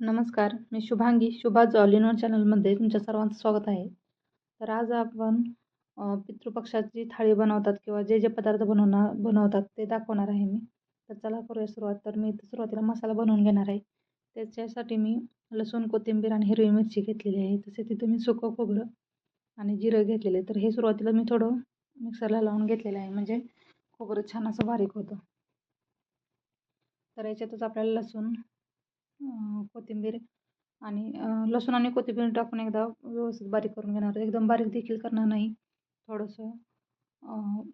नमस्कार मी शुभांगी शुभा जॉलिनोर चॅनलमध्ये तुमच्या सर्वांचं स्वागत आहे. तर आज आपण पितृपक्षाची थाळी बनवतात किंवा जे जे पदार्थ बनवणार बनवतात ते दाखवणार आहे मी. तर चला करूया सुरुवात. तर मी इथं सुरुवातीला मसाला बनवून घेणार आहे. त्याच्यासाठी मी लसूण कोथिंबीर आणि हिरवी मिरची घेतलेली आहे. तसे तिथे मी सुकं खोबरं आणि जिरं घेतलेलं आहे. तर हे सुरुवातीला मी थोडं मिक्सरला लावून घेतलेलं आहे. म्हणजे खोबरं छान असं बारीक होतं. तर याच्यातच आपल्याला लसूण कोथिंबीर आणि लसूण आणि कोथिंबीर टाकून एकदा व्यवस्थित बारीक करून घेणार. आहे. एकदम बारीक देखील करणार नाही. थोडंसं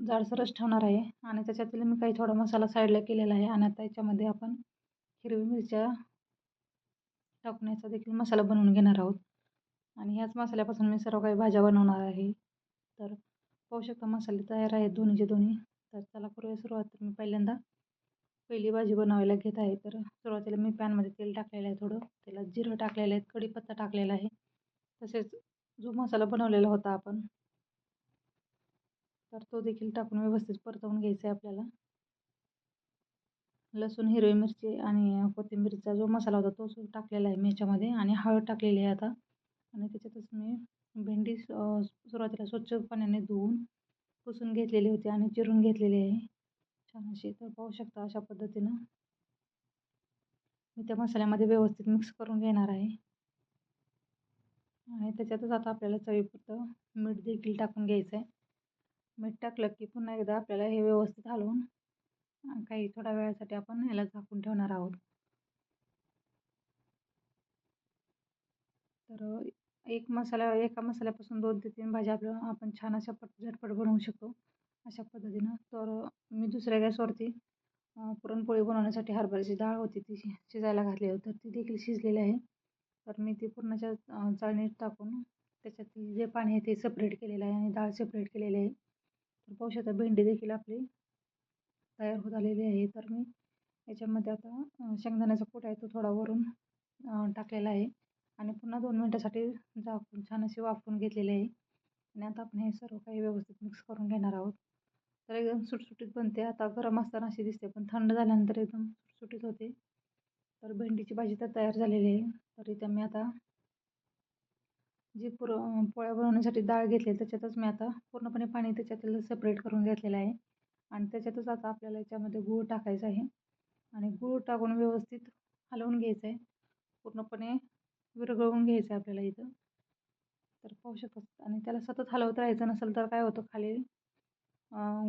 जाडसरच ठेवणार आहे. आणि त्याच्यातील मी काही थोडा मसाला साईडला केलेला आहे. आणि आता याच्यामध्ये आपण हिरवी मिरच्या टाकण्याचा देखील मसाला बनवून घेणार आहोत. आणि ह्याच मसाल्यापासून मी सर्व काही भाज्या बनवणार आहे. तर पाहू शकता मसाले तयार आहेत दोन्हीचे दोन्ही. तर त्याला करूया सुरुवात. तर मी पहिल्यांदा पहिली भाजी बनवायला घेत आहे. तर सुरुवातीला मी पॅनमध्ये तेल टाकलेलं आहे थोडं. त्याला जिरं टाकलेलं आहे. कढीपत्ता टाकलेला आहे. तसेच जो मसाला बनवलेला होता आपण तर तो देखील टाकून व्यवस्थित परतवून घ्यायचा आहे आपल्याला. लसूण हिरवी मिरची आणि कोथिंबीरचा जो मसाला होता तो सु- टाकलेला आहे मी याच्यामध्ये आणि हळद टाकलेली आहे आता. आणि त्याच्यातच मी भेंडी सुरुवातीला स्वच्छ पाण्याने धुवून पुसून घेतलेली होती आणि चिरून घेतलेली आहे. छान अशी तर पाहू शकता अशा पद्धतीनं. मी त्या मसाल्यामध्ये व्यवस्थित मिक्स करून घेणार आहे. आणि त्याच्यातच आता आपल्याला चवीपुरतं मीठ देखील टाकून घ्यायचं आहे. मीठ टाकलं की पुन्हा एकदा आपल्याला हे व्यवस्थित हलवून काही थोड्या वेळासाठी आपण याला झाकून ठेवणार आहोत. तर एक मसाला एका मसाल्यापासून दोन ते तीन भाज्या आपल्या आपण छान अशा पट झटपट बनवू शकतो. अशा पद्धतीनं. तर मी दुसऱ्या गॅसवरती पुरणपोळी बनवण्यासाठी हरभऱ्याची डाळ होती ती शि शिजायला घातली होती. तर ती देखील शिजलेली आहे. तर मी ती पूर्णच्या चाळणीत टाकून त्याच्यातील जे पाणी आहे ते सेपरेट केलेलं आहे आणि डाळ सेपरेट केलेली आहे. तर पाहू शकता भेंडी देखील आपली तयार होत आलेली आहे. तर मी याच्यामध्ये आता शेंगदाण्याचा कूट आहे तो थोडा वरून टाकलेला आहे. आणि पुन्हा दोन मिनटासाठी झाकून छान अशी वाफवून घेतलेली आहे. आणि आता आपण हे सर्व काही व्यवस्थित मिक्स करून घेणार आहोत. तर एकदम सुटसुटीत बनते. आता गरम असताना अशी दिसते पण थंड झाल्यानंतर एकदम सुटसुटीत होते. तर भेंडीची भाजी तर तयार झालेली आहे. तर इथं मी आता जी पुर पोळ्या बनवण्यासाठी डाळ घेतली त्याच्यातच मी आता पूर्णपणे पाणी त्याच्यातील सेपरेट करून घेतलेलं आहे. आणि त्याच्यातच आता आपल्याला याच्यामध्ये गूळ टाकायचा आहे. आणि गूळ टाकून व्यवस्थित हलवून घ्यायचं आहे पूर्णपणे विरघळवून घ्यायचं आहे आपल्याला इथं. तर पाहू शकतात आणि त्याला सतत हलवत राहायचं नसेल तर काय होतं? खाली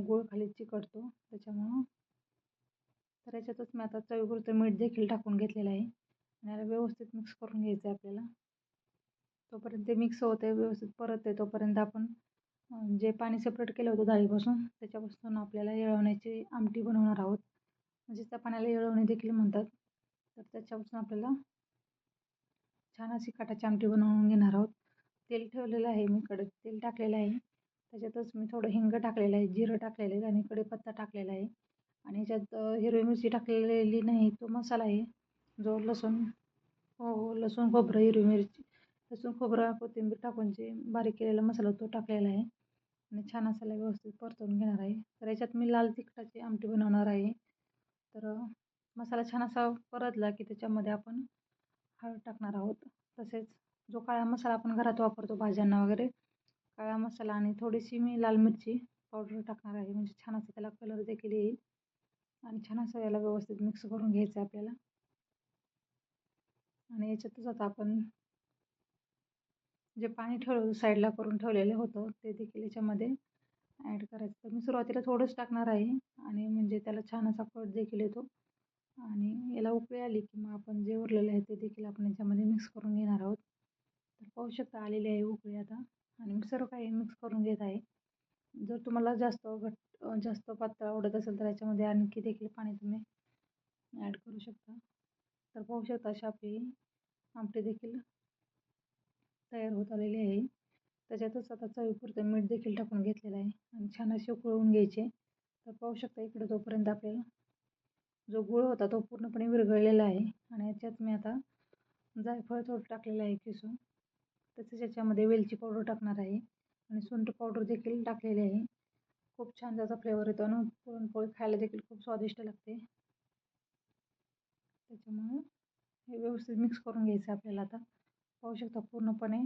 गूळ खाली चिकटतो. त्याच्यामुळं तर याच्यातच मी आता चवीपुरतं मीठ देखील टाकून घेतलेलं आहे. आणि याला व्यवस्थित मिक्स करून घ्यायचं आहे आपल्याला. तोपर्यंत ते मिक्स होते व्यवस्थित परत आहे तोपर्यंत आपण जे पाणी सेपरेट केलं होतं डाळीपासून त्याच्यापासून आपल्याला येळवण्याची आमटी बनवणार आहोत. म्हणजे त्या पाण्याला येळवणे देखील म्हणतात. तर त्याच्यापासून आपल्याला छान अशी काटाची आमटी बनवून घेणार आहोत. तेल ठेवलेलं आहे मी कडक तेल टाकलेलं आहे. त्याच्यातच मी थोडं हिंग टाकलेलं आहे जिरं टाकलेलं आहे आणि कढीपत्ता टाकलेला आहे. आणि याच्यात हिरवी मिरची टाकलेली नाही तो मसाला आहे जो लसूण हो हो लसूण खोबरं हिरवी मिरची लसूण खोबरं कोथिंबीर टाकून जे बारीक केलेला मसाला तो टाकलेला आहे. आणि छान असायला व्यवस्थित परतवून घेणार आहे. तर याच्यात मी लाल तिखटाची आमटी बनवणार आहे. तर मसाला छान असा परतला की त्याच्यामध्ये आपण हळद टाकणार आहोत. तसेच जो काळा मसाला आपण घरात वापरतो भाज्यांना वगैरे काळा मसाला आणि थोडीशी मी लाल मिरची पावडर टाकणार आहे. म्हणजे छान असं त्याला कलर देखील येईल. आणि छान असं याला व्यवस्थित मिक्स करून घ्यायचं आहे आपल्याला. आणि याच्यातच आता आपण जे पाणी ठेवलं साईडला करून ठेवलेलं होतं ते देखील याच्यामध्ये ॲड करायचं. तर मी सुरुवातीला थोडंच टाकणार आहे. आणि म्हणजे त्याला छान असा कट देखील येतो. आणि याला उकळी आली की मग आपण जे उरलेलं आहे ते देखील आपण याच्यामध्ये मिक्स करून घेणार आहोत. तर पाहू शकता आलेली आहे उकळी आता. आणि मी सर्व काही मिक्स करून घेत आहे. जर तुम्हाला जास्त घट जास्त पातळ आवडत असेल तर याच्यामध्ये आणखी देखील पाणी तुम्ही ॲड करू शकता. तर पाहू शकता अशी आपली आमटी देखील तयार होत आलेली आहे. त्याच्यातच आता चवीपुरतं मीठ देखील टाकून घेतलेलं आहे. आणि छान असे उकळवून घ्यायचे. तर पाहू शकता इकडे तोपर्यंत आपल्याला जो गुळ होता तो पूर्णपणे विरघळलेला आहे. आणि याच्यात मी आता जायफळ थोडं टाकलेलं आहे किसून. तसेच याच्यामध्ये वेलची पावडर टाकणार आहे. आणि सुंठ पावडर देखील टाकलेली आहे. खूप छान त्याचा फ्लेवर येतो आणि पुरणपोळी खायला देखील खूप स्वादिष्ट लागते. त्याच्यामुळं हे व्यवस्थित मिक्स करून घ्यायचं आहे आपल्याला आता. पाहू शकता पूर्णपणे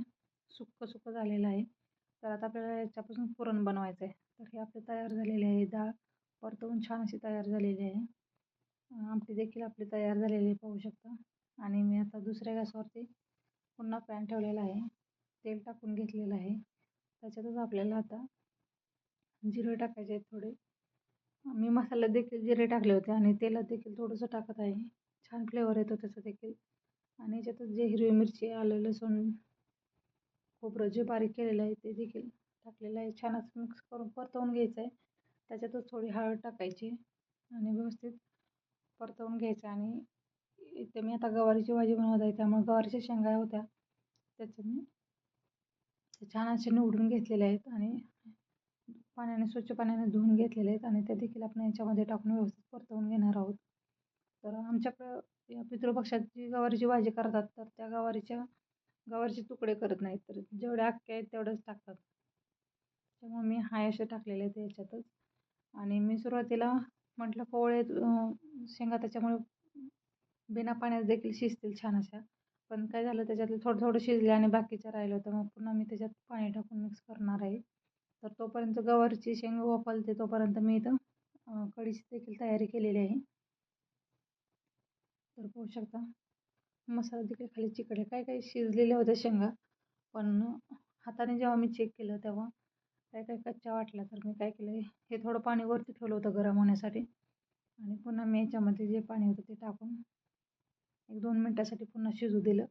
सुक्कं सुक्क झालेलं आहे. तर आता आपल्याला याच्यापासून पुरण बनवायचं आहे तर हे आपले तयार झालेले आहे. डाळ परतवून छान अशी तयार झालेली आहे. आमटी देखील आपली तयार झालेली आहे पाहू शकता. आणि मी आता दुसऱ्या गॅसवरती पुन्हा पॅन ठेवलेला आहे. तेल टाकून घेतलेलं आहे. त्याच्यातच आपल्याला आता जिरे टाकायचे आहेत थोडे. मी मसाल्यात देखील जिरे टाकले होते आणि तेलात देखील थोडंसं टाकत आहे. छान फ्लेवर येतो त्याचा देखील. आणि याच्यातच जे हिरवी मिरची आलं लसूण खोबरं जे बारीक केलेलं आहे ते देखील टाकलेलं आहे. छान असं मिक्स करून परतवून घ्यायचं आहे. त्याच्यातच थोडी हळद टाकायची आणि व्यवस्थित परतवून घ्यायचं आणि इथे मी आता गवारीची भाजी बनवत आहे. त्यामुळे गवारीच्या शेंगा होत्या. त्याचं मी छान असे निवडून घेतलेले आहेत आणि पाण्याने स्वच्छ पाण्याने धुवून घेतलेले आहेत आणि त्या देखील आपण याच्यामध्ये टाकून व्यवस्थित परतवून घेणार आहोत. तर आमच्याकडं या पितृपक्षात जी गवारीची भाजी करतात तर त्या गवारीच्या गवारीचे तुकडे करत नाहीत. तर जेवढे अख्खे आहेत तेवढंच टाकतात. त्यामुळे मी हाय असे टाकलेले आहेत याच्यातच. आणि मी सुरुवातीला म्हटलं कोवळे शेंगा त्याच्यामुळे बिना पाण्यात देखील शिजतील छान अशा. पण काय झालं त्याच्यातलं थोडं थोडं शिजले आणि बाकीचं राहिलं होतं. मग पुन्हा मी त्याच्यात पाणी टाकून मिक्स करणार आहे. तर तोपर्यंत गवारची शेंग वापरते तोपर्यंत मी इथं कढीची देखील तयारी केलेली आहे. तर पाहू शकता मसाला देखील खाली चिकडे काय काय काही शिजलेल्या होत्या शेंगा पण हाताने जेव्हा मी चेक केलं तेव्हा काय काय कच्च्या वाटल्या तर मी काय केलं हे थोडं पाणी वरती ठेवलं होतं गरम होण्यासाठी. आणि पुन्हा मी याच्यामध्ये जे पाणी होतं ते टाकून एक दोन मिनटासाठी पुन्हा शिजू दिलं.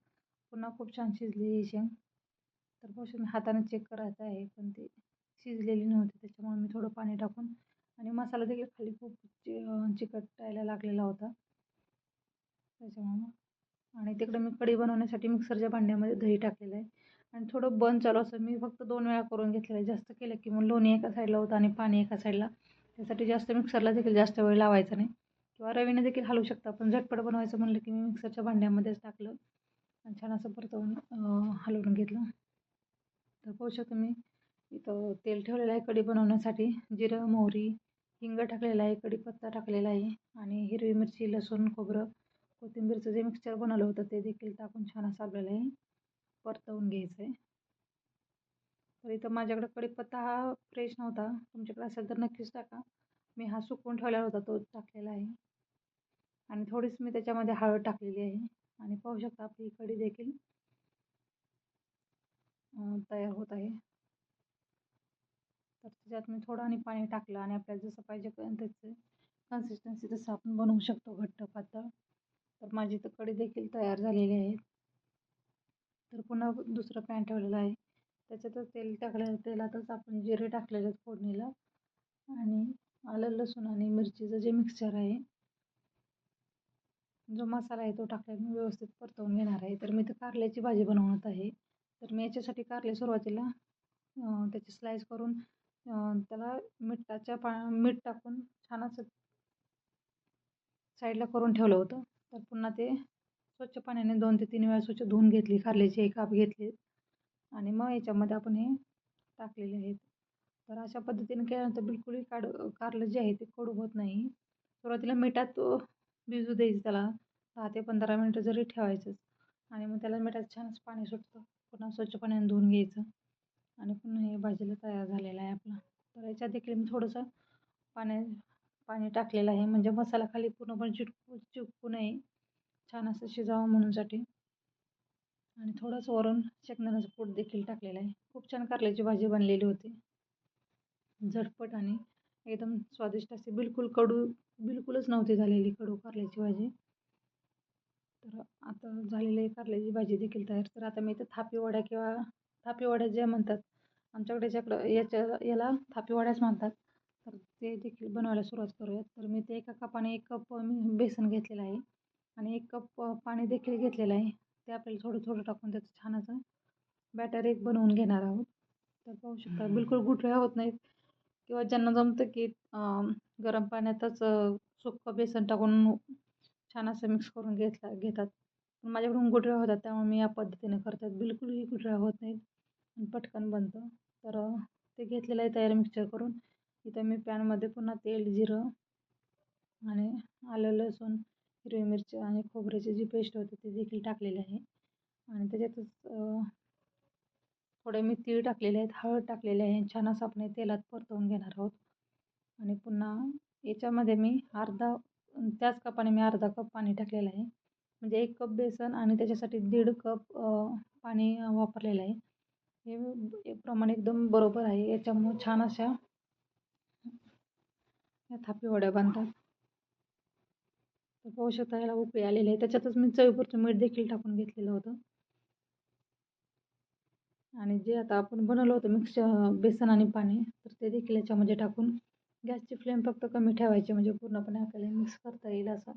पुन्हा खूप छान शिजली ही शेंग. तर पोषण शकता हाताने चेक करायचं आहे पण ती शिजलेली नव्हती त्याच्यामुळे मी थोडं पाणी टाकून आणि मसाला देखील खाली खूप चिकटायला लागलेला होता. त्याच्यामुळं आणि तिकडे मी कढी बनवण्यासाठी मिक्सरच्या भांड्यामध्ये दही टाकलेलं आहे. आणि थोडं बंद चालू असं मी फक्त दोन वेळा करून घेतलेलं आहे. जास्त केलं की मग लोणी एका साईडला होतं आणि पाणी एका साईडला त्यासाठी जास्त मिक्सरला देखील जास्त वेळ लावायचा नाही. किंवा रवीने देखील हलवू शकता. पण झटपट बनवायचं म्हणलं की मी मिक्सरच्या भांड्यामध्येच टाकलं. आणि छान असं परतवून हलवून घेतलं. तर पाहू शकतो मी इथं तेल ठेवलेलं आहे कढी बनवण्यासाठी. जिरं मोहरी हिंग टाकलेलं आहे कढीपत्ता टाकलेला आहे. आणि हिरवी मिरची लसूण खोबरं कोथिंबीरचं जे मिक्सचर बनवलं होतं ते देखील टाकून छान असं आपल्याला हे परतवून घ्यायचं आहे. तर इथं माझ्याकडे कढीपत्ता हा फ्रेश नव्हता. तुमच्याकडे असेल तर नक्कीच टाका. मी हा सुकवून ठेवलेला होता तो टाकलेला आहे. आणि थोडीच मी त्याच्यामध्ये हळद टाकलेली आहे. आणि पाहू शकता आपली कढी देखील तयार होत आहे. तर त्याच्यात मी थोडं आणि पाणी टाकलं आणि आपल्याला जसं पाहिजे त्याचं कन्सिस्टन्सी तसं आपण बनवू शकतो घट्ट पातळ. तर माझी तर कढी देखील तयार झालेली आहे. तर पुन्हा दुसरं पॅन ठेवलेलं आहे. त्याच्यातच तेल टाकलेलं तेलातच आपण जिरे टाकलेले आहेत फोडणीला. आणि आलं लसूण आणि मिरचीचं जे मिक्सचर आहे जो मसाला आहे तो टाकल्याने व्यवस्थित परतवून घेणार आहे. तर मी तर कारल्याची भाजी बनवत आहे. तर मी याच्यासाठी कारले सुरुवातीला त्याची स्लाईस करून त्याला मिठाच्या पा मीठ टाकून छान असं साईडला करून ठेवलं होतं. तर पुन्हा ते स्वच्छ पाण्याने दोन ते तीन वेळा स्वच्छ धुवून घेतली. कारल्याची एक काप घेतली. आणि मग याच्यामध्ये आपण हे टाकलेले आहेत. तर अशा पद्धतीने केल्यानंतर बिलकुलही काढ कारलं जे आहे ते कडू होत नाही. सुरुवातीला मिठात भिजू द्यायचं त्याला. दहा ते पंधरा मिनटं जरी ठेवायचंच. आणि मग त्याला मिठाचं छानच पाणी सुटतं. पुन्हा स्वच्छ पाण्याने धुवून घ्यायचं. आणि पुन्हा हे भाजीला तयार झालेलं आहे आपला. तर याच्या देखील मी थोडंसं पाण्या पाणी टाकलेलं आहे. म्हणजे मसाला खाली पूर्णपणे चिटकू चिटकू नये. छान असं शिजावं म्हणूनसाठी. आणि थोडंसं वरून शेंगदाण्याचं पोट देखील टाकलेलं आहे. खूप छान कारल्याची भाजी बनलेली होती. झटपट आणि एकदम स्वादिष्ट असे बिलकुल कडू बिलकुलच नव्हती झालेली कडू कारल्याची भाजी. तर आता झालेली कारल्याची भाजी देखील तयार. तर आता मी इथं थापीवड्या किंवा थापीवड्या ज्या म्हणतात आमच्याकडे ज्याकडं याच्या याला थापीवड्याच म्हणतात. तर ते देखील बनवायला सुरुवात करूयात. तर मी ते एका कपाने एक कप मी बेसन घेतलेलं आहे. आणि एक कप पाणी देखील घेतलेलं आहे. ते आपल्याला थोडं थोडं टाकून त्याचं छान असं बॅटर एक बनवून घेणार आहोत. तर पाहू शकता बिलकुल गुठळ्या होत नाहीत. किंवा ज्यांना जमतं की गरम पाण्यातच सुक्कं बेसन टाकून छान असं मिक्स करून घेतला घेतात. माझ्याकडून गुठळ्या होतात त्यामुळे मी या पद्धतीने करतात. बिलकुलही गुठळ्या होत नाहीत. आणि पटकन बनतं. तर ते घेतलेलं आहे तयार मिक्सचर करून. इथं मी पॅनमध्ये पुन्हा तेल जिरं आणि आलं लसूण हिरवी मिरची आणि खोबऱ्याची जी पेस्ट होती ती देखील टाकलेली आहे. आणि त्याच्यातच थोडे मी तीळ टाकलेले आहेत हळद टाकलेले आहे छान असं आपण तेलात परतवून घेणार आहोत. आणि पुन्हा याच्यामध्ये मी अर्धा त्याच कपाने मी अर्धा कप पाणी टाकलेलं आहे. म्हणजे एक कप बेसन आणि त्याच्यासाठी दीड कप पाणी वापरलेलं आहे. हे प्रमाण एकदम बरोबर आहे. याच्यामुळं छान अशा या थापी वड्या बांधतात तर पाहू शकता याला उकळी आलेली आहे. त्याच्यातच मी चवीपुरचं मीठ देखील टाकून घेतलेलं होतं. आणि जे आता आपण बनवलं होतं मिक्स बेसन आणि पाणी तर ते देखील याच्यामध्ये टाकून गॅसची फ्लेम फक्त कमी ठेवायची म्हणजे पूर्णपणे आपल्याला मिक्स करता येईल असं.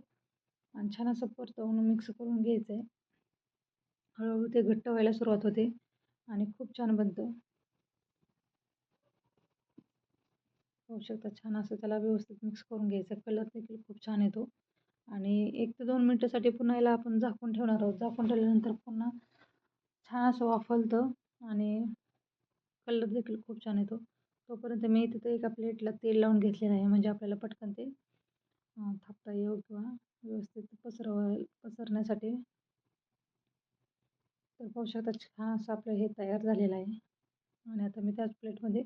आणि छान असं परतवून मिक्स करून घ्यायचं आहे. हळूहळू ते घट्ट व्हायला सुरुवात होते आणि खूप छान बनतं. होऊ शकतं छान असं त्याला व्यवस्थित मिक्स करून घ्यायचं. कलर देखील खूप छान येतो. आणि एक ते दोन मिनटासाठी पुन्हा याला आपण झाकून ठेवणार आहोत. झाकून ठेवल्यानंतर पुन्हा छान असं वाफलतं. आणि कलर देखील खूप छान येतो. तोपर्यंत मी तिथं एका प्लेटला तेल लावून घेतलेलं आहे. म्हणजे आपल्याला पटकन ते थापता येऊ किंवा व्यवस्थित पसरव पसरण्यासाठी. तर पाहू शकता छान असं आपलं हे तयार झालेलं आहे. आणि आता मी त्याच प्लेटमध्ये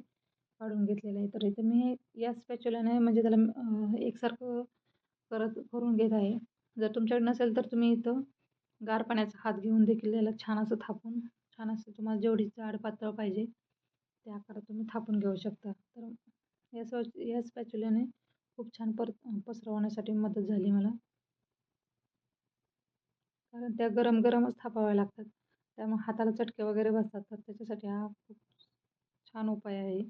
काढून घेतलेलं आहे. तर इथं मी या स्पॅच्युलाने म्हणजे त्याला एकसारखं करत करून घेत आहे. जर तुमच्याकडे नसेल तर तुम्ही इथं गार पाण्याचा हात घेऊन देखील त्याला छान असं थापून छान असं तुम्हाला जेवढी जाड पातळ पाहिजे त्या आकारात तुम्ही थापून घेऊ शकता. तर या स्व या स्पॅच्युल्याने खूप छान पर पसरवण्यासाठी मदत झाली मला. कारण त्या गरम गरमच थापाव्या लागतात. त्यामुळे हाताला चटके वगैरे बसतात तर त्याच्यासाठी हा खूप छान उपाय आहे.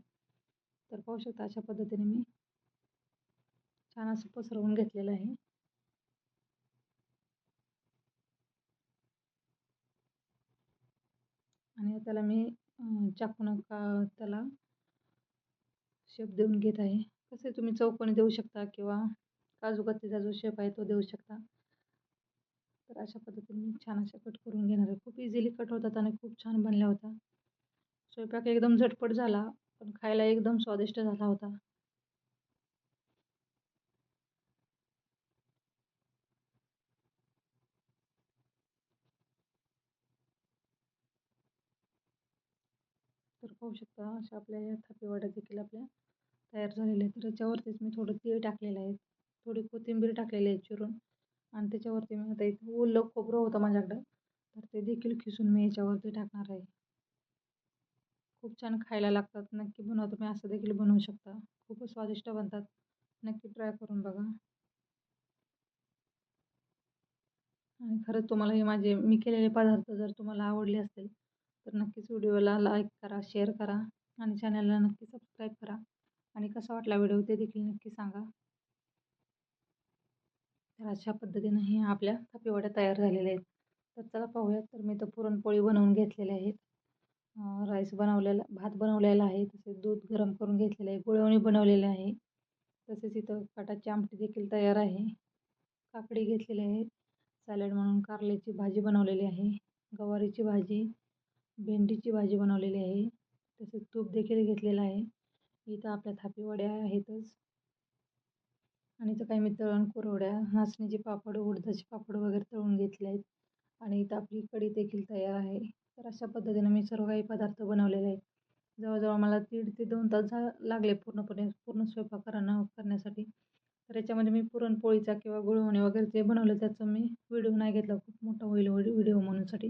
तर पाहू शकता अशा पद्धतीने मी छान असं पसरवून घेतलेलं आहे. आणि त्याला मी चाकून का त्याला शेप देऊन घेत आहे. कसे तुम्ही चौकोनी देऊ शकता किंवा काजू कत्तीचा जो शेप आहे तो देऊ शकता? तर अशा पद्धतीने मी छान अशा कट करून घेणार आहे. खूप इझिली कट होतात आणि खूप छान बनल्या होता स्वयंपाक एकदम झटपट झाला पण खायला एकदम स्वादिष्ट झाला होता. पाहू शकता. अशा आपल्या या थापी देखील आपल्या तयार झालेल्या आहेत. तर याच्यावरतीच मी थोडं तीळ टाकलेलं आहे. थोडी कोथिंबीर टाकलेली आहे चिरून. आणि त्याच्यावरती मी आता एक ओलं खोबरं होतं माझ्याकडं. तर ते देखील खिसून मी याच्यावरती टाकणार आहे. खूप छान खायला लागतात. नक्की बनवा. तुम्ही असं देखील बनवू शकता. खूपच स्वादिष्ट बनतात. नक्की ट्राय करून बघा. आणि खरंच तुम्हाला हे माझे मी केलेले पदार्थ जर तुम्हाला आवडले असतील तर नक्कीच व्हिडिओला लाईक करा शेअर करा आणि चॅनलला नक्की सबस्क्राईब करा. आणि कसा वाटला व्हिडिओ ते देखील नक्की सांगा. तर अशा पद्धतीनं हे आपल्या थापीवड्या तयार झालेल्या आहेत. तर चला पाहूयात तर मी तर पुरणपोळी बनवून घेतलेल्या आहेत राईस बनवलेला भात बनवलेला आहे तसेच दूध गरम करून घेतलेलं आहे गुळवणी बनवलेले आहे. तसेच इथं कटाची आमटी देखील तयार आहे. काकडी घेतलेली आहे सॅलड म्हणून कारल्याची भाजी बनवलेली आहे गवारीची भाजी भेंडीची भाजी बनवलेली आहे. तसेच तूप देखील घेतलेलं आहे. इथं आपल्या थापीवड्या आहेतच. आणि इथं काही मी तळण कुरवड्या नाचणीचे पापड उडदाचे पापड वगैरे तळून घेतले आहेत. आणि इथं आपली कढी देखील तयार आहे. तर अशा पद्धतीने मी सर्व काही पदार्थ बनवलेले आहेत. जवळजवळ मला दीड ते दोन तास झा लागले पूर्णपणे पूर्ण स्वयंपाक करणं करण्यासाठी. तर याच्यामध्ये मी पुरणपोळीचा किंवा गुळवणी वगैरे जे बनवलं त्याचं मी व्हिडिओ नाही घेतला. खूप मोठा होईल व्हिडिओ म्हणूनसाठी